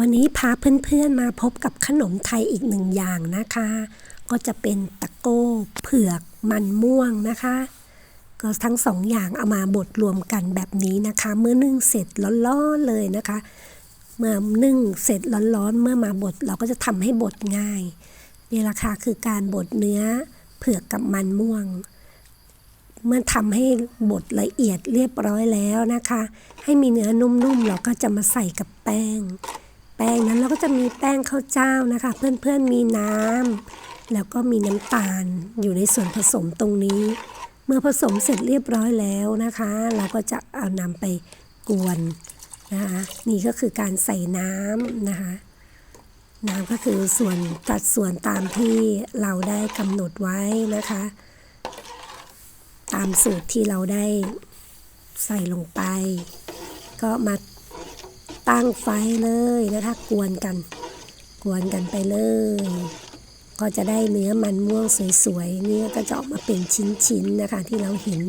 วันนี้พาเพื่อนๆมาพบกับขนมไทยอีกหนึ่งอย่างนะคะ ก็จะเป็นตะโก้เผือกมันม่วงนะคะ ก็ทั้งสองอย่างเอามาบดรวมกันแบบนี้นะคะ เมื่อนึ่งเสร็จร้อนๆเลยนะคะ เมื่อนึ่งเสร็จร้อนๆเมื่อมาบดเราก็จะทำให้บดง่ายนี่แหละค่ะคือการบดเนื้อเผือกกับมันม่วง เมื่อทำให้บดละเอียดเรียบร้อยแล้วนะคะ ให้มีเนื้อนุ่มๆเราก็จะมาใส่กับแป้ง แป้งนั้นเราก็จะมีแป้งข้าวเจ้านะคะ เพื่อนๆมีน้ำแล้วก็มีน้ำตาลอยู่ในส่วนผสมตรงนี้ เมื่อผสมเสร็จเรียบร้อยแล้วนะคะ เราก็จะเอานำไปกวนนะคะนี่ก็คือการใส่น้ำนะคะ น้ำก็คือส่วนตัดส่วนตามที่เราได้กำหนดไว้นะคะ ตามสูตรที่เราได้ใส่ลงไป ก็มา ตั้งไฟเลยนะคะ กวนกัน กวนกันไปเลย ก็จะได้เนื้อมันม่วงสวยๆเนื้อก็จะออกมาเป็นชิ้นๆนะคะ ที่เราเห็น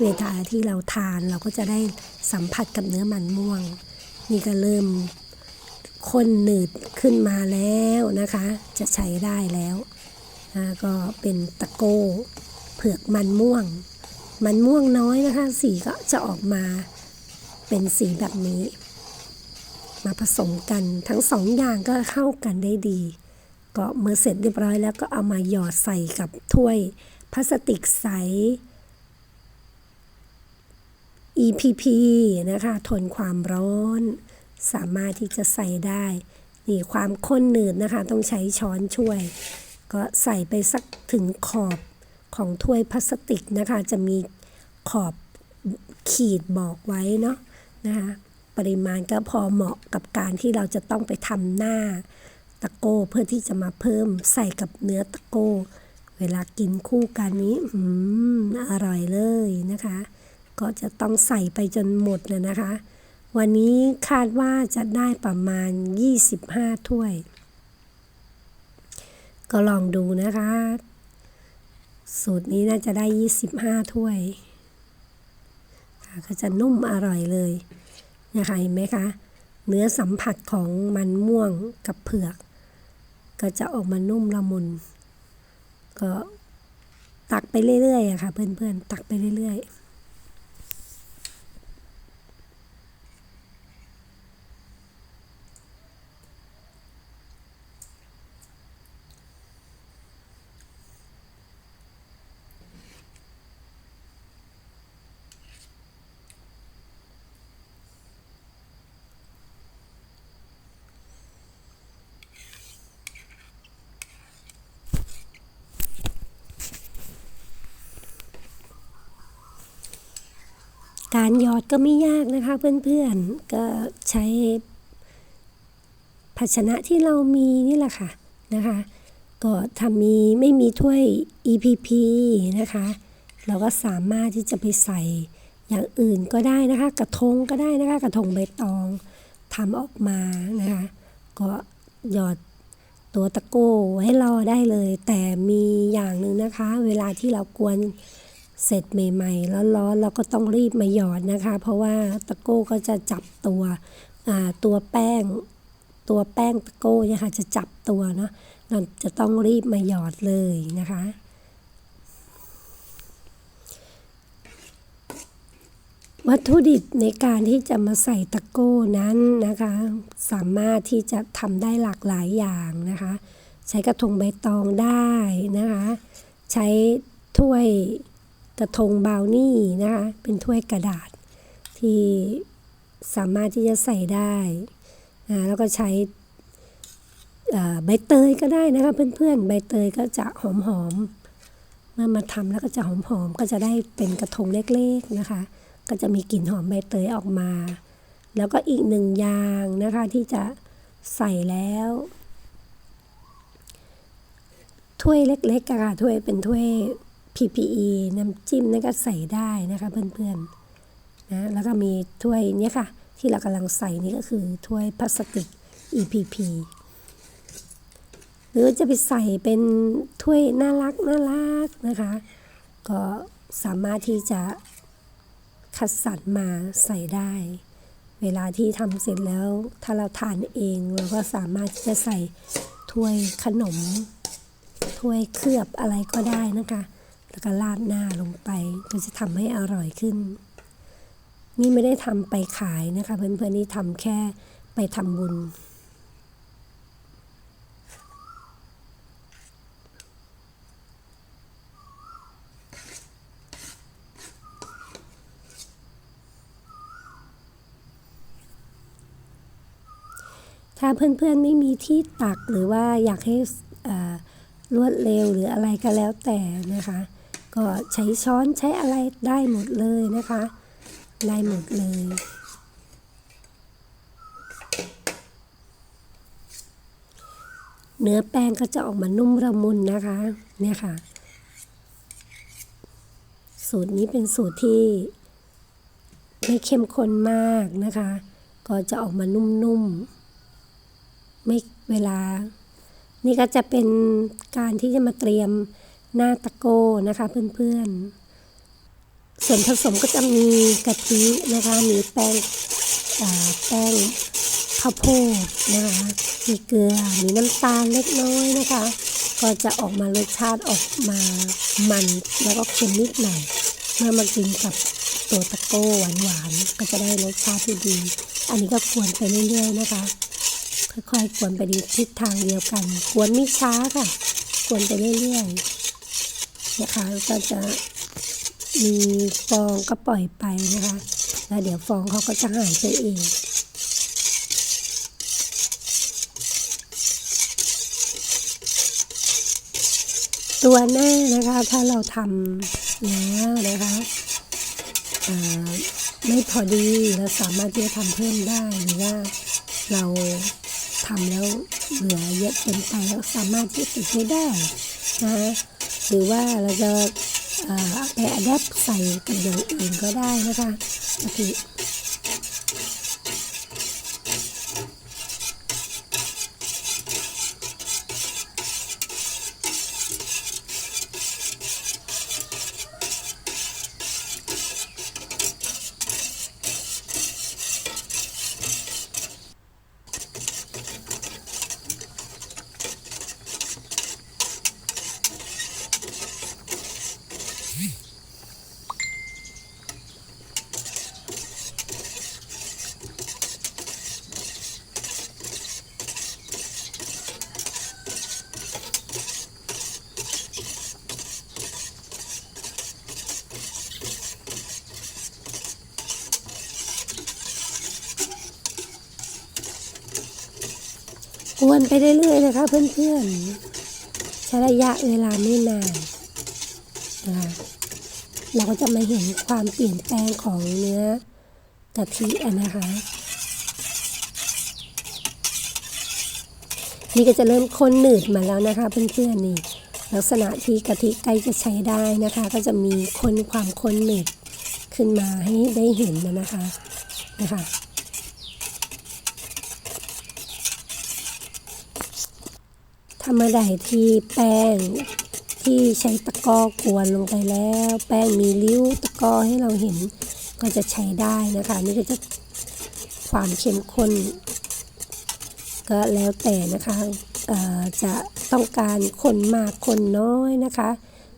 เวลาที่เราทานเราก็จะได้สัมผัสกับเนื้อมันม่วง นี่ก็เริ่มข้นหนืดขึ้นมาแล้วนะคะ จะใช้ได้แล้วนะก็เป็นตะโก้เผือกมันม่วง มันม่วงน้อยนะคะ สีก็จะออกมาเป็นสีแบบนี้ มาผสมกันทั้งสองอย่างก็เข้ากันได้ดี ก็เมื่อเสร็จเรียบร้อยแล้วก็เอามาหยอดใส่กับถ้วยพลาสติกใส EPP นะคะ ทนความร้อน สามารถที่จะใส่ได้ นี่ความข้นหนืดนะคะ ต้องใช้ช้อนช่วย ก็ใส่ไปสักถึงขอบของถ้วยพลาสติกนะคะ จะมีขอบขีดบอกไว้เนาะนะคะ ปริมาณก็พอเหมาะกับการที่เราจะต้องไปทำหน้าตะโก้เพื่อที่จะมาเพิ่มใส่กับเนื้อตะโก้ เวลากินคู่กันนี้อืมอร่อยเลยนะคะ ก็จะต้องใส่ไปจนหมดเลยนะคะ วันนี้คาดว่าจะได้ประมาณ 25 ถ้วย ก็ลองดูนะคะ สูตรนี้น่าจะได้ 25 ถ้วยก็จะนุ่มอร่อยเลย นะคะเห็นไหมคะ เนื้อสัมผัสของมันม่วงกับเผือก ก็จะออกมานุ่มละมุน ก็ตักไปเรื่อยๆอะค่ะเพื่อนๆ ตักไปเรื่อยๆ การหยอดก็ไม่ยากนะคะเพื่อนๆ ก็ใช้ภาชนะที่เรามีนี่แหละค่ะนะคะ ก็ถ้ามีไม่มีถ้วย EPP นะคะ เราก็สามารถที่จะไปใส่อย่างอื่นก็ได้นะคะ กระทงก็ได้นะคะ กระทงใบตองทำออกมานะคะ ก็หยอดตัวตะโก้ให้รอได้เลย แต่มีอย่างหนึ่งนะคะ เวลาที่เรากวน เสร็จใหม่ๆร้อนๆเราก็ต้องรีบมาหยอดนะคะ เพราะว่าตะโก้ก็จะจับตัวตัวแป้ง ตัวแป้งตะโก้เนี่ยค่ะจะจับตัวเนาะเราจะต้องรีบมาหยอดเลยนะคะ วัตถุดิบในการที่จะมาใส่ตะโก้นั้นนะคะ สามารถที่จะทำได้หลากหลายอย่างนะคะ ใช้กระทงใบตองได้นะคะ ใช้ถ้วย กระทงบาวนี่นะคะ เป็นถ้วยกระดาษที่สามารถที่จะใส่ได้นะแล้วก็ใช้ใบเตยก็ได้นะคะเพื่อนๆ ใบเตยก็จะหอมๆ เมื่อมาทำแล้วก็จะหอมๆ ก็จะได้เป็นกระทงเล็กๆนะคะ ก็จะมีกลิ่นหอมใบเตยออกมา แล้วก็อีกหนึ่งอย่างนะคะที่จะใส่แล้วถ้วยเล็กๆค่ะถ้วยเป็นถ้วย PPE น้ำจิ้มนั่นก็ใส่ได้นะคะเพื่อนๆนะแล้วก็มีถ้วยเนี้ยค่ะ ที่เรากำลังใส่นี่ก็คือถ้วยพลาสติก EPP หรือจะไปใส่เป็นถ้วยน่ารักน่ารักนะคะ ก็สามารถที่จะคัดสรรมาใส่ได้ เวลาที่ทำเสร็จแล้วถ้าเราทานเองเราก็สามารถที่จะใส่ถ้วยขนมถ้วยเคลือบอะไรก็ได้นะคะ แล้วก็ราดหน้าลงไป ก็จะทำให้อร่อยขึ้น นี่ไม่ได้ทำไปขายนะคะ เพื่อนๆนี่ทำแค่ไปทำบุญถ้าเพื่อนๆไม่มีที่ตักหรือว่าอยากให้รวดเร็วหรืออะไรก็แล้วแต่นะคะ ก็ใช้ช้อนใช้อะไรได้หมดเลยนะคะ ได้หมดเลยเนื้อแป้งก็จะออกมานุ่มละมุนนะคะ เนี่ยค่ะ สูตรนี้เป็นสูตรที่ ไม่เข้มข้นมากนะคะ ก็จะออกมานุ่มๆ ไม่เวลา นี่ก็จะเป็นการที่จะมาเตรียม หน้าตะโกนะคะเพื่อนๆ ส่วนผสมก็จะมีกะทินะคะ มีแป้งแป้งข้าวโพดนะคะ มีเกลือ มีน้ำตาลเล็กน้อยนะคะ ก็จะออกมารสชาติออกมามันแล้วก็เค็มนิดหน่อย เมื่อมากินกับตัวตะโก้หวานๆ ก็จะได้รสชาติที่ดี อันนี้ก็กวนไปเรื่อยๆนะคะค่อยๆกวนไปในทิศทางเดียวกัน กวนไม่ช้าค่ะ กวนไปเรื่อยๆ นะคะก็จะมีฟองก็ปล่อยไปนะคะ แล้วเดี๋ยวฟองเขาก็จะหายไปเองตัวหน้านะคะถ้าเราทำแล้วนะคะไม่พอดีเราสามารถที่จะทำเพิ่มได้หรือว่าเราทำแล้วเหลือเยอะเกินไปแล้วสามารถที่จะติดไม่ได้นะคะ หรือว่าเราจะเอาไปอัดแอปใส่กับอย่างอื่นก็ได้นะคะกะทิ กวนไปเรื่อยๆนะคะเพื่อนๆใช้ระยะเวลาไม่นานนะคะเราก็จะมาเห็นความเปลี่ยนแปลงของเนื้อกะทิอะนะคะ นี่ก็จะเริ่มข้นหนืดมาแล้วนะคะ เพื่อนๆนี่ลักษณะที่กะทิใกล้จะใช้ได้นะคะ ก็จะมีคนความข้นหนืดขึ้นมาให้ได้เห็นนะนะคะนะคะ ทำอะไรที่แป้งที่ใช้ตะกร้อกวนลงไปแล้ว แป้งมีริ้วตะกร้อให้เราเห็นก็จะใช้ได้นะคะนี่ก็จะความเข้มข้นก็แล้วแต่นะคะจะต้องการคนมากคนน้อยนะคะ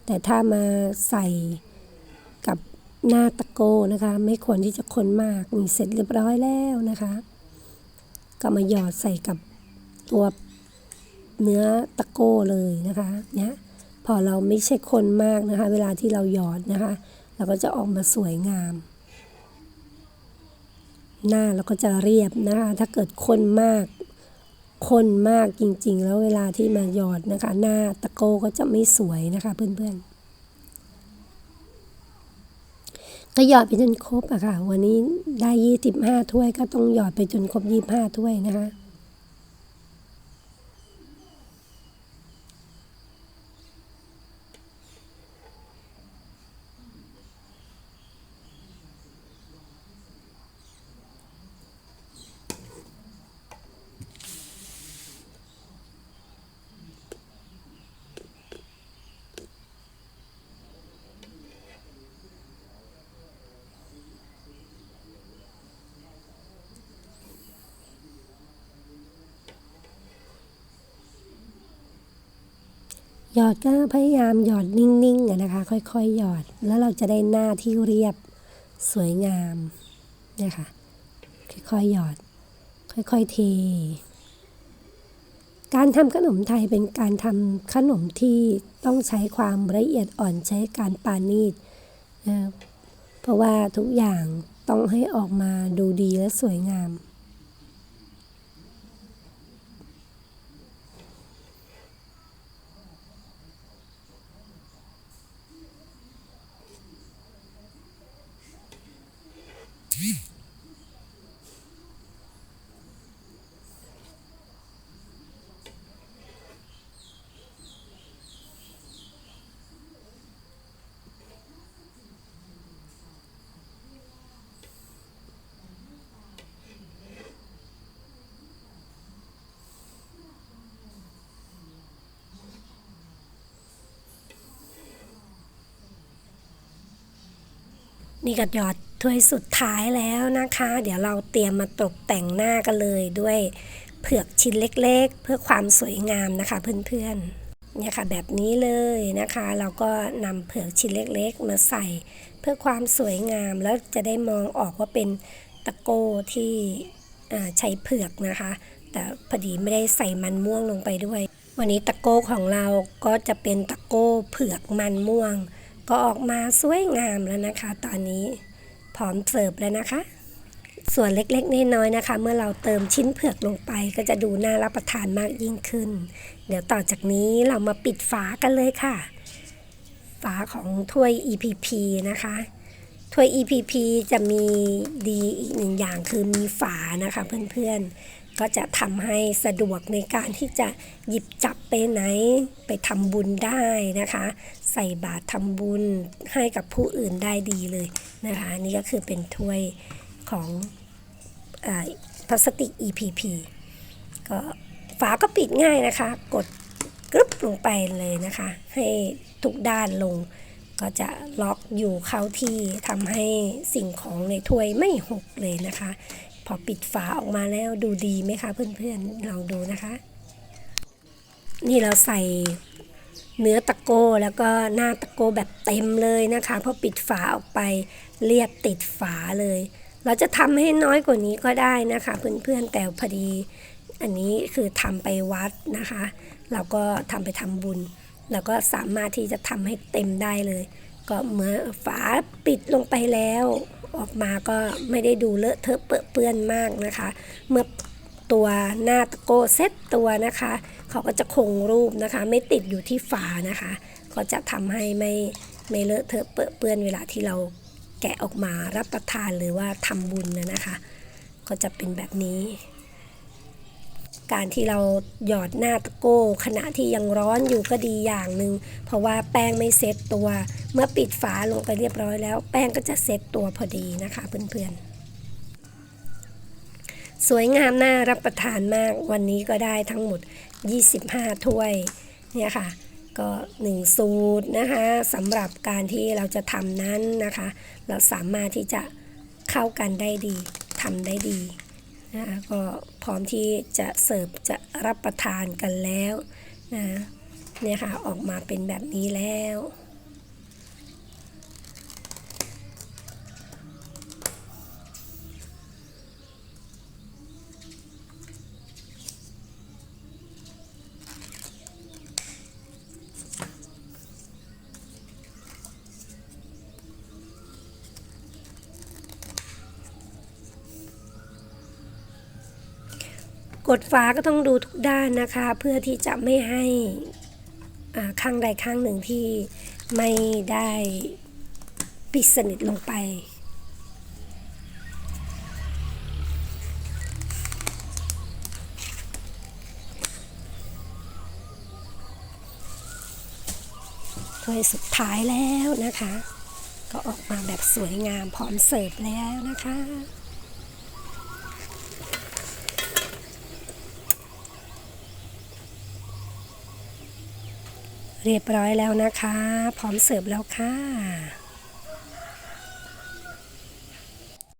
แต่ถ้ามาใส่กับหน้าตะโกนะคะ ไม่ควรที่จะคนมากนี่เสร็จเรียบร้อยแล้วนะคะ ก็มาหยอดใส่กับตัว เนื้อตะโก้เลยนะคะเนี่ยพอเราไม่ใช่คนมากนะคะ เวลาที่เราหยอดนะคะ เราก็จะออกมาสวยงาม หน้าเราก็จะเรียบนะคะ ถ้าเกิดคนมากคนมากจริงๆ แล้วเวลาที่มาหยอดนะคะ หน้าตะโก้ก็จะไม่สวยนะคะเพื่อนๆก็หยอดไปจนครบอะค่ะ วันนี้ได้ยี่สิบห้าถ้วยก็ต้องหยอดไปจนครบยี่ห้าถ้วยนะคะ หยอดก็พยายามหยอดนิ่งๆนะคะ ค่อยๆหยอดแล้วเราจะได้หน้าที่เรียบสวยงามนี่ยค่ะค่อยๆหยอด ค่อยๆเท การทำขนมไทยเป็นการทำขนมที่ต้องใช้ความละเอียดอ่อนใช้การปานีตนะเพราะว่าทุกอย่างต้องให้ออกมาดูดีและสวยงาม นี่ก็หยอดถ้วยสุดท้ายแล้วนะคะ เดี๋ยวเราเตรียมมาตกแต่งหน้ากันเลยด้วยเผือกชิ้นเล็กๆ เพื่อความสวยงามนะคะเพื่อนๆ เนี่ยค่ะแบบนี้เลยนะคะ เราก็นำเผือกชิ้นเล็กๆ มาใส่เพื่อความสวยงามแล้วจะได้มองออกว่าเป็นตะโก้ที่ใช้เผือกนะคะ แต่พอดีไม่ได้ใส่มันม่วงลงไปด้วย วันนี้ตะโก้ของเราก็จะเป็นตะโก้เผือกมันม่วง ก็ออกมาสวยงามแล้วนะคะ ตอนนี้พร้อมเสิร์ฟแล้วนะคะ ส่วนเล็กๆน้อยๆนะคะ เมื่อเราเติมชิ้นเผือกลงไป ก็จะดูน่ารับประทานมากยิ่งขึ้น เดี๋ยวต่อจากนี้เรามาปิดฝากันเลยค่ะ ฝาของถ้วย EPP นะคะถ้วย EPP จะมีดีอีกหนึ่งอย่างคือมีฝานะคะเพื่อนๆ ก็จะทำให้สะดวกในการที่จะหยิบจับไปไหนไปทำบุญได้นะคะ ส่บาตรทำบุญให้กับผู้อื่นได้ดีเลยนะคะ นี่ก็คือเป็นถ้วยของอพลาสติก EPP ก็ฝาก็ปิดง่ายนะคะ กดกรึบลงไปเลยนะคะ ให้ทุกด้านลงก็จะล็อกอยู่เข้าที่ทำให้สิ่งของในถ้วยไม่หกเลยนะคะ พอปิดฝาออกมาแล้วดูดีไหมคะเพื่อนๆลองดูนะคะ นี่เราใส่ เนื้อตะโก้แล้วก็หน้าตะโก้แบบเต็มเลยนะคะพอปิดฝาออกไปเรียบติดฝาเลย เราจะทำให้น้อยกว่านี้ก็ได้นะคะเพื่อนๆแต่พอดี อันนี้คือทำไปวัดนะคะ เราก็ทำไปทำบุญแล้วก็สามารถที่จะทำให้เต็มได้เลย ก็เมื่อฝาปิดลงไปแล้ว ออกมาก็ไม่ได้ดูเลอะเทอะเปื้อนเปื้อนมากนะคะ เมื่อตัวหน้าตะโก้เซ็ตตัวนะคะ เขาก็จะคงรูปนะคะ ไม่ติดอยู่ที่ฝานะคะ ก็จะทำให้ไม่ไม่เลอะเทอะเปื้อนเปื้อนเวลาที่เราแกะออกมารับประทานหรือว่าทำบุญนะนะคะ ก็จะเป็นแบบนี้ การที่เราหยอดหน้าตะโก้ ขณะที่ยังร้อนอยู่ก็ดีอย่างหนึ่งเพราะว่าแป้งไม่เซ็ตตัว เมื่อปิดฝาลงไปเรียบร้อยแล้ว แป้งก็จะเซ็ตตัวพอดีนะคะเพื่อนๆสวยงามน่ารับประทานมากวันนี้ก็ได้ทั้งหมด 25 ถ้วยเนี่ยค่ะก็1สูตรนะคะสำหรับการที่เราจะทำนั้นนะคะ เราสามารถที่จะเข้ากันได้ดีทำได้ดีนะคะก็พร้อมที่จะเสิร์ฟจะรับประทานกันแล้วนะเนี่ยค่ะออกมาเป็นแบบนี้แล้ว กดฝาก็ต้องดูทุกด้านนะคะ เพื่อที่จะไม่ให้อ่าข้างใดข้างหนึ่งที่ไม่ได้ปิดสนิทลงไป ถ้วยสุดท้ายแล้วนะคะ ก็ออกมาแบบสวยงามพร้อมเสิร์ฟแล้วนะคะ เรียบร้อยแล้วนะคะ พร้อมเสิร์ฟแล้วค่ะ